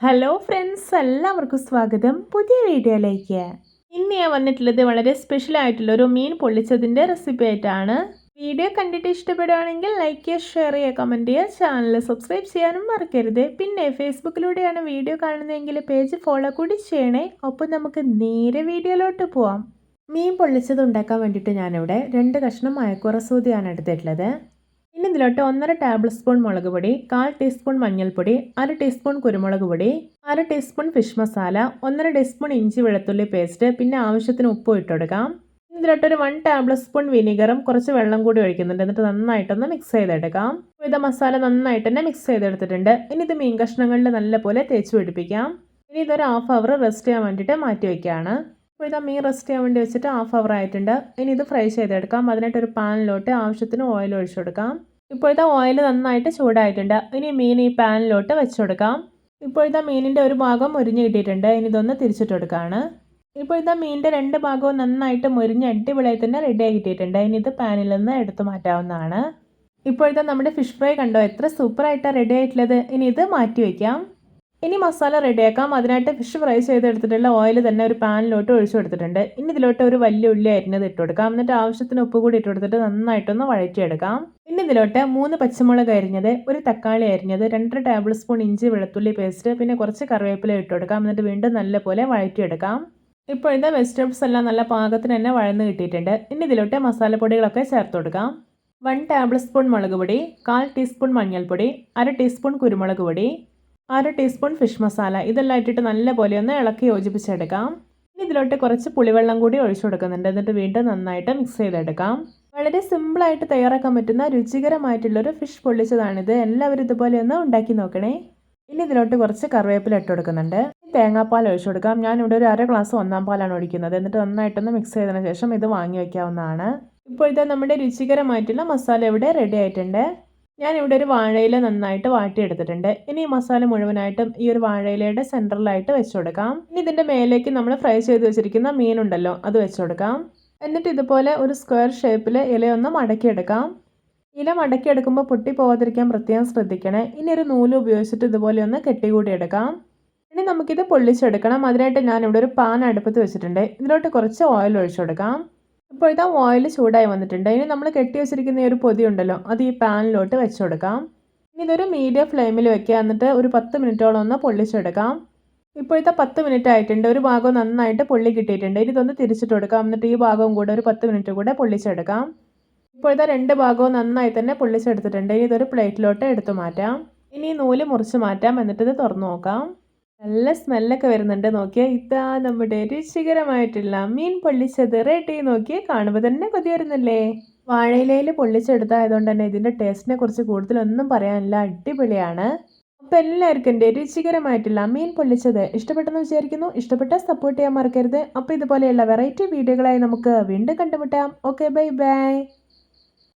Hello friends എല്ലാവർക്കും സ്വാഗതം പുതിയ വീഡിയോയിലേക്ക്. ഇന്ന് ഞാൻ വന്നിട്ടുള്ളത് വളരെ സ്പെഷ്യൽ ആയിട്ടുള്ള ഒരു മീൻ പൊള്ളിച്ചതിന്റെ റെസിപ്പി ആയിട്ടാണ്. വീഡിയോ കണ്ടിട്ട് ഇഷ്ടപ്പെടുകയാണെങ്കിൽ ലൈക്ക് ചെയ്യുക ഷെയർ ചെയ്യുക കമന്റ് ചെയ്യുക. ചാനൽ സബ്സ്ക്രൈബ് ചെയ്യാനും മറക്കരുത്. പിന്നെ ഫേസ്ബുക്കിലൂടെയാണ് വീഡിയോ കാണുന്നതെങ്കിൽ പേജ് ഫോളോ കൂടി ചെയ്യണേ. ഒപ്പം നമുക്ക് നേരെ വീഡിയോയിലോട്ട് പോവാം. മീൻ പൊള്ളിച്ചത് ഉണ്ടാക്കാൻ വേണ്ടിയിട്ട് ഞാനിവിടെ രണ്ട് കഷ്ണം മയക്കുറസൂതിയാണ് എടുത്തിട്ടുള്ളത്. ഇനി ഇതിലോട്ട് ഒന്നര ടേബിൾ സ്പൂൺ മുളക് പൊടി കാൽ ടീസ്പൂൺ മഞ്ഞൾപ്പൊടി അര ടീസ്പൂൺ കുരുമുളക് പൊടി അര ടീസ്പൂൺ ഫിഷ് മസാല ഒന്നര ടീസ്പൂൺ ഇഞ്ചി വെളുത്തുള്ളി പേസ്റ്റ് പിന്നെ ആവശ്യത്തിന് ഉപ്പും ഇട്ട് കൊടുക്കാം ഇതിലോട്ട് ഒരു വൺ ടേബിൾ സ്പൂൺ വിനീഗറും കുറച്ച് വെള്ളം കൂടി ഒഴിക്കുന്നുണ്ട്. എന്നിട്ട് നന്നായിട്ടൊന്ന് മിക്സ് ചെയ്തെടുക്കാം. വിവിധ മസാല നന്നായിട്ട് തന്നെ മിക്സ് ചെയ്തെടുത്തിട്ടുണ്ട്. ഇനി ഇത് മീൻ കഷ്ണങ്ങളിൽ നല്ലപോലെ തേച്ച് പിടിപ്പിക്കാം. ഇനി ഇതൊരു ഹാഫ് അവർ റെസ്റ്റ് ചെയ്യാൻ വേണ്ടിയിട്ട് മാറ്റി വയ്ക്കുകയാണ് അപ്പോൾ ഇത് മീൻ റെസ്റ്റ് ചെയ്യാൻ വേണ്ടി വെച്ചിട്ട് ഹാഫ് അവർ ആയിട്ടുണ്ട്. ഇനി ഇത് ഫ്രൈ ചെയ്തെടുക്കാം. അതിനായിട്ട് ഒരു പാനിലോട്ട് ആവശ്യത്തിന് ഓയിൽ ഒഴിച്ചു കൊടുക്കാം. ഇപ്പോഴത്തെ ഓയിൽ നന്നായിട്ട് ചൂടായിട്ടുണ്ട്. ഇനി മീൻ ഈ പാനിലോട്ട് വെച്ച് കൊടുക്കാം ഇപ്പോഴത്തെ മീനിന്റെ ഒരു ഭാഗം മുരിഞ്ഞ് കിട്ടിയിട്ടുണ്ട്. ഇനി ഇതൊന്ന് തിരിച്ചിട്ട് കൊടുക്കുകയാണ് ഇപ്പോഴത്തെ മീനിന്റെ രണ്ട് ഭാഗവും നന്നായിട്ട് മുരിഞ്ഞ് അടിപൊളിയായി തന്നെ റെഡിയായി കിട്ടിയിട്ടുണ്ട്. ഇനി ഇത് പാനിൽ നിന്ന് എടുത്തു മാറ്റാവുന്നതാണ്. ഇപ്പോഴത്തെ നമ്മുടെ ഫിഷ് ഫ്രൈ കണ്ടോ? എത്ര സൂപ്പറായിട്ടാണ് റെഡി ആയിട്ടുള്ളത്. ഇനി ഇത് മാറ്റി വയ്ക്കാം ഇനി മസാല റെഡിയാക്കാം അതിനായിട്ട് ഫിഷ് ഫ്രൈ ചെയ്തെടുത്തിട്ടുള്ള ഓയിൽ തന്നെ ഒരു പാനിലോട്ട് ഒഴിച്ചു കൊടുത്തിട്ടുണ്ട്. ഇനി ഇതിലോട്ട് ഒരു വലിയ ഉള്ളി അരിഞ്ഞത് ഇട്ട് കൊടുക്കാം എന്നിട്ട് ആവശ്യത്തിന് ഉപ്പ് കൂടി ഇട്ട് കൊടുത്തിട്ട് നന്നായിട്ടൊന്ന് വഴറ്റിയെടുക്കാം. ഇതിലോട്ട് മൂന്ന് പച്ചമുളക് അരിഞ്ഞത് ഒരു തക്കാളി അരിഞ്ഞത് രണ്ടര ടേബിൾ സ്പൂൺ ഇഞ്ചി വെളുത്തുള്ളി പേസ്റ്റ് പിന്നെ കുറച്ച് കറിവേപ്പില ഇട്ട് കൊടുക്കാം. എന്നിട്ട് വീണ്ടും നല്ലപോലെ വഴറ്റിയെടുക്കാം. ഇപ്പോഴത്തെ വെജിറ്റബിൾസ് എല്ലാം നല്ല പാകത്തിന് തന്നെ വഴന്ന് കിട്ടിയിട്ടുണ്ട്. ഇനി ഇതിലോട്ട് മസാലപ്പൊടികളൊക്കെ ചേർത്ത് കൊടുക്കാം. വൺ ടേബിൾ സ്പൂൺ മുളക് പൊടി കാൽ ടീസ്പൂൺ മഞ്ഞൾപ്പൊടി അര ടീസ്പൂൺ കുരുമുളക് പൊടി അര ടീസ്പൂൺ ഫിഷ് മസാല ഇതെല്ലാം ഇട്ടിട്ട് നല്ലപോലെ ഒന്ന് ഇളക്കി യോജിപ്പിച്ചെടുക്കാം. ഇതിലോട്ട് കുറച്ച് പുളിവെള്ളം കൂടി ഒഴിച്ചു കൊടുക്കുന്നുണ്ട്. എന്നിട്ട് വീണ്ടും നന്നായിട്ട് മിക്സ് ചെയ്തെടുക്കാം. വളരെ സിമ്പിളായിട്ട് തയ്യാറാക്കാൻ പറ്റുന്ന രുചികരമായിട്ടുള്ളൊരു ഫിഷ് പൊള്ളിച്ചതാണിത്. എല്ലാവരും ഇതുപോലെ ഒന്ന് ഉണ്ടാക്കി നോക്കണേ. ഇനി ഇതിലോട്ട് കുറച്ച് കറിവേപ്പില ഇട്ട് കൊടുക്കുന്നുണ്ട്. തേങ്ങാപ്പാൽ ഒഴിച്ചു കൊടുക്കാം. ഞാനിവിടെ ഒരു അര ഗ്ലാസ് ഒന്നാം പാലാണ് ഒഴിക്കുന്നത്. എന്നിട്ട് നന്നായിട്ടൊന്ന് മിക്സ് ചെയ്തതിന് ശേഷം ഇത് വാങ്ങി വയ്ക്കാവുന്നതാണ് ഇപ്പോഴത്തെ നമ്മുടെ രുചികരമായിട്ടുള്ള മസാല ഇവിടെ റെഡി ആയിട്ടുണ്ട്. ഞാനിവിടെ ഒരു വാഴയില നന്നായിട്ട് വാട്ടിയെടുത്തിട്ടുണ്ട്. ഇനി ഈ മസാല മുഴുവനായിട്ടും ഈ ഒരു വാഴയിലയുടെ സെന്ററിലായിട്ട് വെച്ചു കൊടുക്കാം. ഇനി ഇതിന്റെ മേലേക്ക് നമ്മൾ ഫ്രൈ ചെയ്ത് വെച്ചിരിക്കുന്ന മീനുണ്ടല്ലോ അത് വെച്ചു കൊടുക്കാം. എന്നിട്ട് ഇതുപോലെ ഒരു സ്ക്വയർ ഷേപ്പിൽ ഇലയൊന്ന് മടക്കിയെടുക്കാം. ഇല മടക്കിയെടുക്കുമ്പോൾ പൊട്ടി പോകാതിരിക്കാൻ പ്രത്യേകം ശ്രദ്ധിക്കണേ. ഇനി ഒരു നൂൽ ഉപയോഗിച്ചിട്ട് ഇതുപോലെ ഒന്ന് കെട്ടിക്കൂടി എടുക്കാം ഇനി നമുക്കിത് പൊള്ളിച്ചെടുക്കണം. അതിനായിട്ട് ഞാൻ ഇവിടെ ഒരു പാൻ അടുപ്പത്ത് വെച്ചിട്ടുണ്ട്. ഇതിലോട്ട് കുറച്ച് ഓയിൽ ഒഴിച്ചു കൊടുക്കാം. ഇപ്പോൾ ഇതാ ഓയിൽ ചൂടായി വന്നിട്ടുണ്ട്. ഇനി നമ്മൾ കെട്ടി വെച്ചിരിക്കുന്ന ഈ ഒരു പൊതി ഉണ്ടല്ലോ അത് ഈ പാനിലോട്ട് വെച്ചു കൊടുക്കാം. ഇനി ഇതൊരു മീഡിയം ഫ്ലെയിമിൽ വെക്കുക. എന്നിട്ട് ഒരു പത്ത് മിനിറ്റോളം ഒന്ന് പൊള്ളിച്ചെടുക്കാം. ഇപ്പോഴത്തെ പത്ത് മിനിറ്റ് ആയിട്ടുണ്ട്. ഒരു ഭാഗം നന്നായിട്ട് പൊള്ളി കിട്ടിയിട്ടുണ്ട്. ഇനി ഇതൊന്ന് തിരിച്ചിട്ട് കൊടുക്കാം എന്നിട്ട് ഈ ഭാഗവും കൂടെ ഒരു പത്ത് മിനിറ്റ് കൂടെ പൊള്ളിച്ചെടുക്കാം. ഇപ്പോഴത്തെ രണ്ട് ഭാഗവും നന്നായി തന്നെ പൊള്ളിച്ചെടുത്തിട്ടുണ്ട്. ഇനി ഇതൊരു പ്ലേറ്റിലോട്ട് എടുത്തു മാറ്റാം. ഇനി ഈ നൂൽ മുറിച്ച് മാറ്റാം. എന്നിട്ട് ഇത് തുറന്നു നോക്കാം. നല്ല സ്മെല്ലൊക്കെ വരുന്നുണ്ട്. നോക്കിയാൽ ഇതാ നമ്മുടെ രുചികരമായിട്ടുള്ള മീൻ പൊള്ളിച്ചത് റെഡി നോക്കി കാണുമ്പോൾ തന്നെ കൊതി വരുന്നില്ലേ വാഴയിലയിൽ പൊള്ളിച്ചെടുത്തായതുകൊണ്ട് തന്നെ ഇതിന്റെ ടേസ്റ്റിനെ കുറിച്ച് കൂടുതലൊന്നും പറയാനില്ല. അടിപൊളിയാണ്. അപ്പോൾ എല്ലാവർക്കും എന്റെ രുചികരമായിട്ടുള്ള മീൻ പൊള്ളിച്ചത് ഇഷ്ടപ്പെട്ടെന്ന് വിചാരിക്കുന്നു. ഇഷ്ടപ്പെട്ട സപ്പോർട്ട് ചെയ്യാൻ മറക്കരുത്. അപ്പോൾ ഇതുപോലെയുള്ള വെറൈറ്റി വീഡിയോകളായി നമുക്ക് വീണ്ടും കണ്ടുമുട്ടാം. Okay bye bye